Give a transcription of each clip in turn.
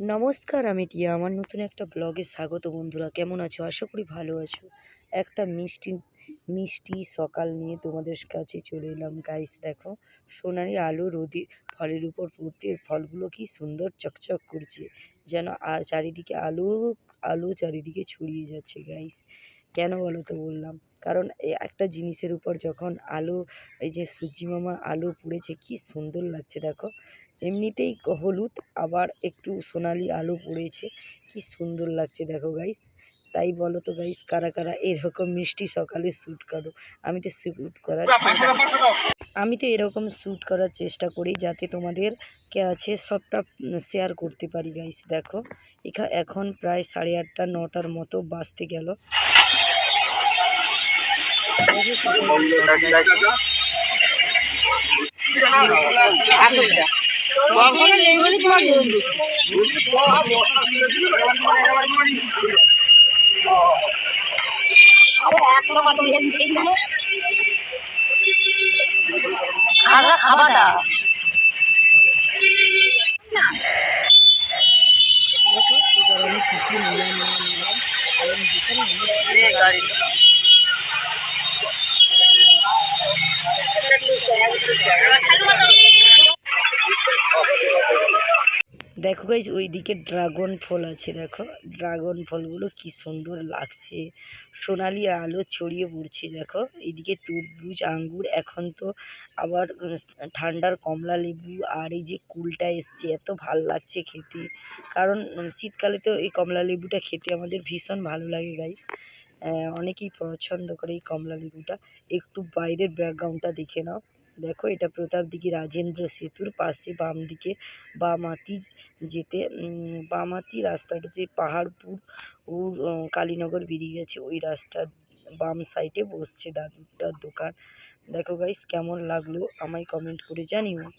নমস্কার, আমি টিয়া। আমার নতুন একটা ব্লগে স্বাগত বন্ধুরা। কেমন আছো? আশা করি ভালো আছো। একটা মিষ্টি মিষ্টি সকাল নিয়ে তোমাদের কাছে চলে এলাম। গাইস দেখো, সোনালি আলো রোদে ফলের উপর পড়তে ফলগুলো কি সুন্দর চকচক করছে। যেন চারিদিকে আলো আলো চারিদিকে ছড়িয়ে যাচ্ছে গাইস কেন বলো তো বললাম? কারণ একটা জিনিসের উপর যখন আলো, এই যে সূর্যি মামা আলো পড়েছে, কি সুন্দর লাগছে, দেখো। এমনিতেই ক- হলুদ আবার একটু সোনালি আলো পড়েছে। কি সুন্দর লাগছে দেখো গাইস তাই বলো তো গাইস কারা কারা এরকম মিষ্টি সকালে শ্যুট করো? আমি তো শ্যুট করার আমি তো এরকম শ্যুট করার চেষ্টা করি যাতে তোমাদের কে আছে সবটা শেয়ার করতে পারি গাইস দেখো। এখা এখন প্রায় সাড়ে আটটা নটার মতো বাজতে গেল। খাবাটা দেখো এবার আমি কী কী নিলাম না নিলাম কারণ যেখানে অনেক দেখো গাইজ ওইদিকে ড্রাগন ফল আছে, দেখো। ড্রাগন ফলগুলো কি সুন্দর লাগছে। সোনালি আলো ছড়িয়ে পড়ছে, দেখো। এইদিকে তরমুজ, আঙ্গুর, এখন তো আবার ঠান্ডার কমলা লেবু আর এই যে কুলটা এসছে, এত ভালো লাগছে খেতে। কারণ শীতকালে তো এই কমলা লেবুটা খেতে আমাদের ভীষণ ভালো লাগে গাইজ অনেকেই পছন্দ করে এই কমলা লেবুটা। একটু বাইরের ব্যাকগ্রাউন্ডটা দেখে নাও। দেখো, এটা প্রতাপ প্রতাপদিঘি রাজেন্দ্র সেতুর পাশে বাম দিকে বামাতি যেতে বামাতি রাস্তাটা যে পাহাড়পুর ও, কালীনগর বেরিয়ে গেছে। ওই রাস্তার বাম সাইডে বসছে দাদুটার দোকান। দেখো গাইস কেমন লাগল? আমায় কমেন্ট করে জানিও।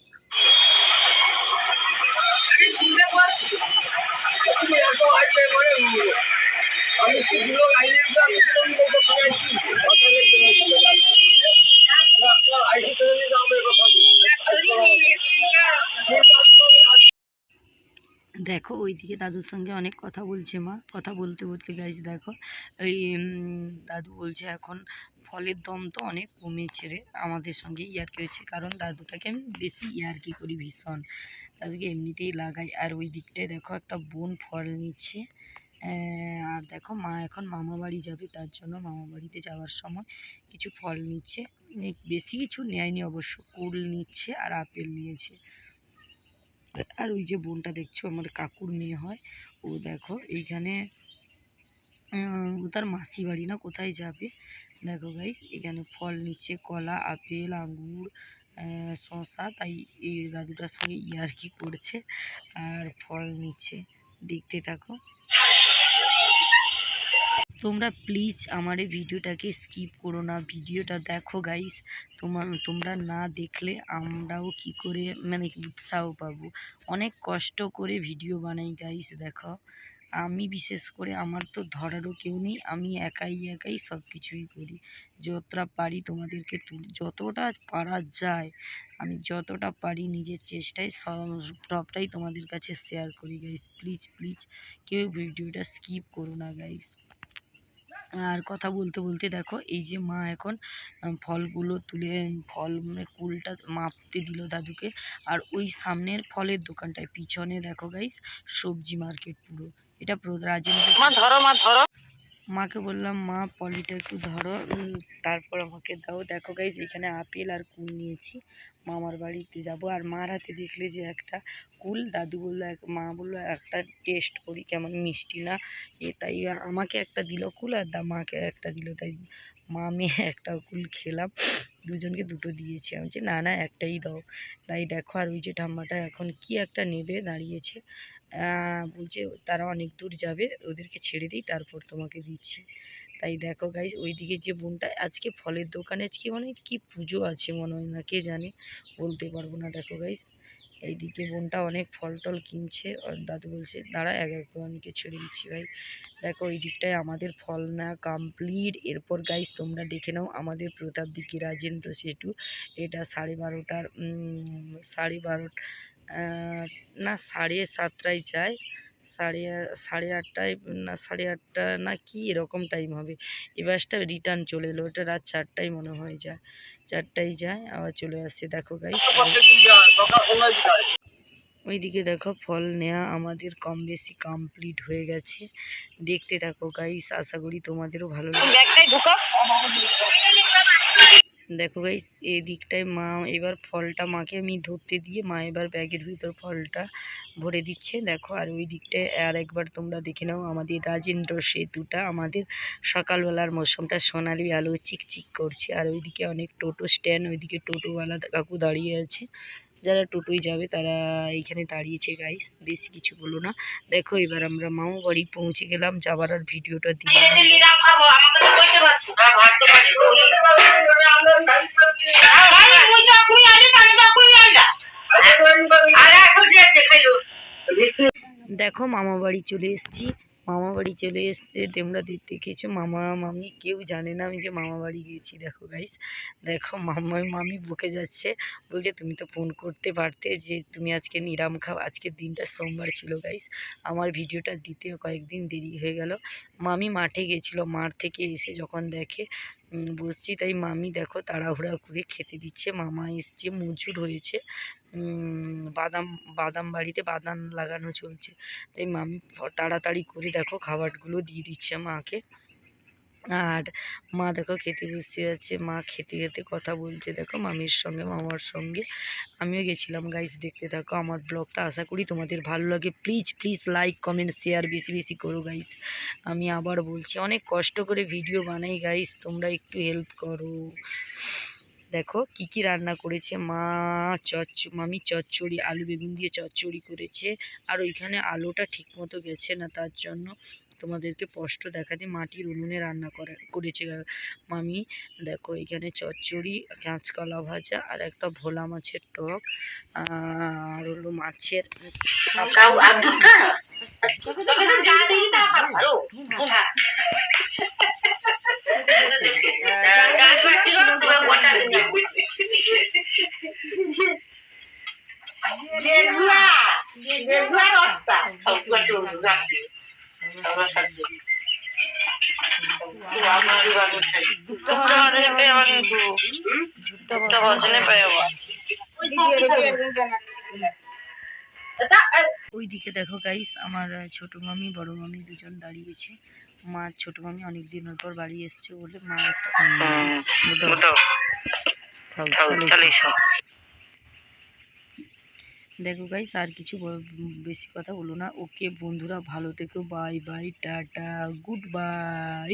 দেখো, ওইদিকে দাদুর সঙ্গে অনেক কথা বলছে মা। কথা বলতে বলতে গাইজ দেখো ওই দাদু বলছে এখন ফলের দম তো অনেক কমেছে রে, আমাদের সঙ্গে ইয়ার্কি হচ্ছে কারণ দাদুটাকে আমি বেশি ইয়ার্কি করি ভীষণ। দাদুকে এমনিতেই লাগাই। আর ওই দিকটায় দেখো, একটা বোন ফল নিচ্ছে। আর দেখো, মা এখন মামা বাড়ি যাবে, তার জন্য মামা বাড়িতে যাওয়ার সময় কিছু ফল নিচ্ছে। বেশি কিছু নেয়নি অবশ্য। কুল নিচ্ছে আর আপেল নিয়েছে। আর ওই যে বোনটা দেখছ, আমার কাকুর মেয়ে হয়, ও দেখো এইখানে ও তার মাসি বাড়ি না, কোথায় যাবে? দেখো গাইস এখানে ফল নিচ্ছে, কলা, আপেল, আঙ্গুর শসা, তাই এই দাদুটার সঙ্গে ইয়ার্কি করছে, আর ফল নিচ্ছে। দেখতে থাকো। তোমরা প্লিজ আমার এই ভিডিওটাকে স্কিপ করো না। ভিডিওটা দেখো গাইস তোমার তোমরা না দেখলে আমরাও কি করে মানে উৎসাহ পাবো। অনেক কষ্ট করে ভিডিও বানাই গাইস দেখো। আমি বিশেষ করে আমার তো ধরারও কেউ নেই, আমি একাই একাই সব কিছুই করি। যতটা পারি তোমাদেরকে তুলি, যতটা পারা যায়, আমি যতটা পারি নিজের চেষ্টায় সব- সবটাই তোমাদের কাছে শেয়ার করি গাইস প্লিজ প্লিজ কেউ ভিডিওটা স্কিপ করো না গাইস আর কথা বলতে বলতে দেখো, এই যে মা এখন ফলগুলো তুলে ফল মানে কুলটা মাপতে দিল দাদুকে। আর ওই সামনের ফলের দোকানটায়, পিছনে দেখো গাইস সবজি মার্কেট পুরো। এটা রাজেন্দ্র মা ধরো মা ধরো। মাকে বললাম, মা, পলিটা একটু ধরো। তারপর আমাকে দাও। দেখো গাইজ এখানে আপেল আর কুল নিয়েছি। মামার বাড়িতে যাব। আর মার হাতে দেখলে যে একটা কুল, দাদু বলল, এক, মা বলল, একটা টেস্ট করি, কেমন মিষ্টি না। এ তাই আমাকে একটা দিল কুল আর দা, মাকে একটা দিল। তাই মা মেয়ে একটা কুল খেলাম। দুজনকে দুটো দিয়েছি। আমি বলছি, না না, একটাই দাও। তাই দেখো, আর ওই যে ঠাম্মাটা এখন কি একটা নেবে, দাঁড়িয়েছে। বলছে তারা অনেক দূর যাবে ওদেরকে ছেড়ে দিই তারপর তোমাকে দিচ্ছি। তাই দেখো গাইজ ওইদিকে যে বোনটা আজকে ফলের দোকানে আজকে মানে কি পুজো আছে মনে হয় না কে জানে? বলতে পারব না দেখো গাইজ এইদিকে বোনটা অনেক ফল টল কিনছে দাদু বলছে দাঁড়া এক এক দোকানকে ছেড়ে দিচ্ছি ভাই। দেখো এই দিকটায় আমাদের ফল না কমপ্লিট এরপর গাইজ তোমরা দেখে নাও আমাদের প্রতাপ দিকে রাজেন্দ্র সেতু। এটা সাড়ে বারোটার সাড়ে বারো আহ, না সাড়ে সাতটায় যায় সাড়ে সাড়ে আটটায় না সাড়ে আটটা না কি এরকম টাইম হবে? এ বাসটা রিটার্ন চলে এলো। ওটা রাত চারটায় মনে হয় যায়। চারটায় যায় আবার চলে আসছে। দেখো গাই ওইদিকে দেখো ফল নেওয়া আমাদের কম বেশি কমপ্লিট হয়ে গেছে। দেখতে থাকো গাইস আশা করি তোমাদেরও ভালো ঢুকাও। দেখো গাইস এই দিকটায় মা, এবার ফলটা মাকে আমি ধরতে দিয়ে মা এবার ব্যাগের ভিতর ফলটা ভরে দিচ্ছে। দেখো, আর ওই দিকটায় আর একবার তোমরা দেখে নাও, আমাদের রাজেন্দ্র সেতুটা আমাদের সকালবেলার মৌসুমটা সোনালি আলো চিকচিক করছে। আর ওইদিকে অনেক টোটো স্ট্যান্ড ওইদিকে টোটোওয়ালা কাকু দাঁড়িয়ে আছে। যারা টোটোয় যাবে তারা এইখানে দাঁড়িয়েছে গাইস বেশি কিছু বলো না। দেখো, এবার আমরা মামু বাড়ি পৌঁছে গেলাম, যাবার আর ভিডিওটা দিয়ে দেখো মামা বাড়ি চলে এসেছি। মামা বাড়ি চলে এসতে তোমরা দেখেছ? মামা, মামি, কেউ জানে না আমি যে মামা বাড়ি গিয়েছি। দেখো গাইস দেখো মামা মামি বকে যাচ্ছে। বলছে, তুমি তো ফোন করতে পারতে যে তুমি আজকে নিরাম খাও। আজকের দিনটা সোমবার ছিল গাইস আমার ভিডিওটা দিতে কয়েকদিন দেরি হয়ে গেল। মামি মাঠে গেছিল। মাঠ থেকে এসে যখন দেখে বসছি, তাই মামি দেখো তাড়াহুড়া করে খেতে দিচ্ছে। মামা এসছে, মজুর হয়েছে। বাদাম বাদাম বাড়িতে বাদাম লাগানো চলছে। তাই মামি তাড়াতাড়ি করে দেখো খাবারগুলো দিয়ে দিচ্ছে মাকে। আর মা দেখো খেতে বসে যাচ্ছে মা খেতে খেতে কথা বলছে দেখো মামির সঙ্গে, মামার সঙ্গে। আমিও গেছিলাম গাইস দেখতে। থাকো আমার ব্লগটা আশা করি তোমাদের ভালো লাগে। Please please like comment share বেশি বেশি করো গাইস আমি আবার বলছি, অনেক কষ্ট করে ভিডিও বানাই গাইস তোমরা একটু হেল্প করো। দেখো কি কি রান্না করেছে মা? চচ্চ মামি চচ্চড়ি আলু বেগুন দিয়ে চচ্চড়ি করেছে। আর ওইখানে আলোটা ঠিক মতো গেছে না তার জন্য তোমাদেরকে স্পষ্ট দেখাতে মাটির উনুনে রান্না করা করেছে মামি। দেখো এখানে চচ্চড়ি কাঁচকলা ভাজা আর একটা ভোলা মাছের টক। আর হলো মাছের কাউ আর দুধটা তোকে তো যা দিই তা ভালো হ্যাঁ গাছ বাটি করো তোমার গোটা দুনিয়া দেখলা দেখলা রাস্তা সব কিছু রাখছি আমরা সাথে আমার বাবা দুটো বাজে পেয়ে কিন্তু দুটো বাজে পেয়ে ওইদিকে দেখো গাইস আমার ছোট মামি বড় মামি দুজন দাঁড়িয়েছে মা ছোট মামি অনেক দিনের পর বাড়ি এসছে বলে মা। দেখো গাইস আর কিছু বেশি কথা বলো না। ওকে বন্ধুরা ভালো থেকো বাই বাই টাটা গুড বাই